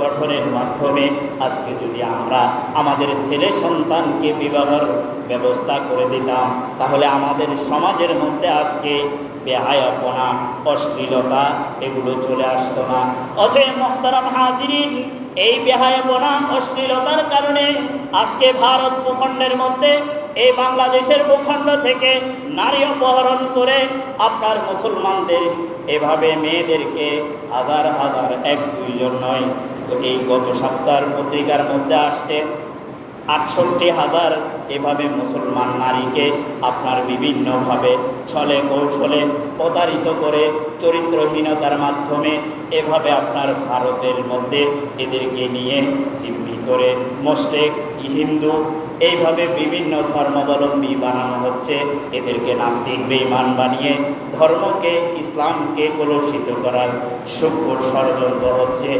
গঠনের মাধ্যমে আজকে যদি আমরা আমাদের ছেলে সন্তানকে বিবাহের ব্যবস্থা করে দিতাম, তাহলে আমাদের সমাজের মধ্যে আজকে বেহায়াপনা, অশ্লীলতা এগুলো চলে আসতো না। অথয় মোহতারাম হাজিরিন এই বেহায়াপনা, অশ্লীলতার কারণে আজকে ভারত ভূখণ্ডের মধ্যে এই বাংলাদেশের ভূখণ্ড থেকে নারী অপহরণ করে আপনার মুসলমানদের, এভাবে মেয়েদেরকে হাজার হাজার এক দুইজন নয় তো এই গত সপ্তাহের পত্রিকার মধ্যে আসছে। আটষট্টি হাজার এভাবে মুসলমান নারীকে আপনার বিভিন্নভাবে ছলে কৌশলে প্রতারিত করে চরিত্রহীনতার মাধ্যমে এভাবে আপনার ভারতের মধ্যে এদেরকে নিয়ে জিম্মি করে মোশরেক, হিন্দু, এইভাবে বিভিন্ন ধর্মাবলম্বী বানানো হচ্ছে। এদেরকে নাস্তিক, বেঈমান বানিয়ে ধর্মকে, ইসলামকে কলুষিত করার সূক্ষ্ম ষড়যন্ত্র হচ্ছে।